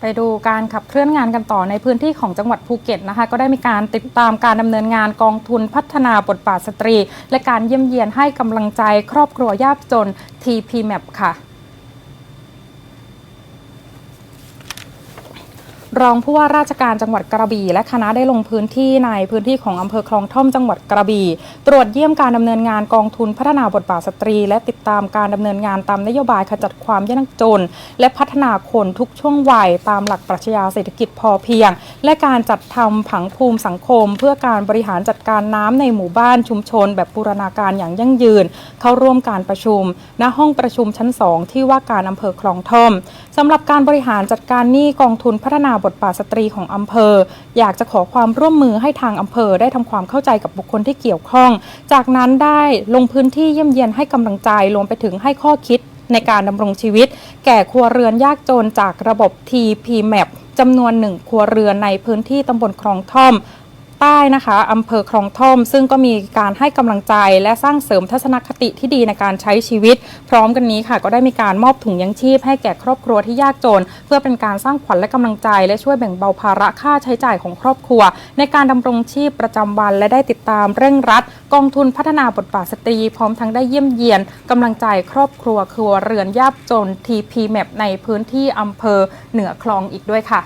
ไปดูการขับเคลื่อนงานกันต่อในพื้นที่ของจังหวัดภูเก็ตนะคะ ก็ได้มีการติดตามการดำเนินงานกองทุนพัฒนาบทบาทสตรี และการเยี่ยมเยียนให้กำลังใจครอบครัวยากจน TPMAP ค่ะ รองผู้ว่าราชการจังหวัดกระบี่ และคณะได้ลงพื้นที่ในพื้นที่ของอำเภอคลองท่อมจังหวัดกระบี่ ตรวจเยี่ยมการดำเนินงานกองทุนพัฒนาบทบาทสตรี และติดตามการดำเนินงานตามนโยบายขจัดความยากจน และพัฒนาคนทุกช่วงวัยตามหลักปรัชญาเศรษฐกิจพอเพียง และการจัดทำผังภูมิสังคม เพื่อการบริหารจัดการน้ำในหมู่บ้านชุมชน แบบบูรณาการอย่างยั่งยืน เข้าร่วมการประชุม ณห้องประชุมชั้น 2 ที่ว่าการอำเภอคลองท่อมสำหรับการบริหารจัดการหนี้กองทุนพัฒนาบทบาทสตรีของอำเภอ อยากจะขอความร่วมมือให้ทางอำเภอได้ทำความเข้าใจกับบุคคลที่เกี่ยวข้อง จากนั้นได้ลงพื้นที่เยี่ยมเยียนให้กำลังใจรวมไปถึงให้ข้อคิดในการดำรงชีวิต แก่ครัวเรือนยากจนจากระบบ TPMAP จำนวนหนึ่งครัวเรือนในพื้นที่ตำบลคลองท่อม ใต้นะคะอำเภอคลองท่อม ซึ่งก็มีการให้กำลังใจและสร้างเสริมทัศนคติที่ดีในการใช้ชีวิต พร้อมกันนี้ค่ะ ก็ได้มีการมอบถุงยังชีพให้แก่ครอบครัวที่ยากจน เพื่อเป็นการสร้างขวัญและกำลังใจ และช่วยแบ่งเบาภาระค่าใช้จ่ายของครอบครัว ในการดำรงชีพประจำวัน และได้ติดตามเร่งรัด กองทุนพัฒนาบทบาทสตรี พร้อมทั้งได้เยี่ยมเยียนกำลังใจครอบครัวครัวเรือนยากจน TPMAP ในพื้นที่อำเภอเหนือคลองอีกด้วยค่ะ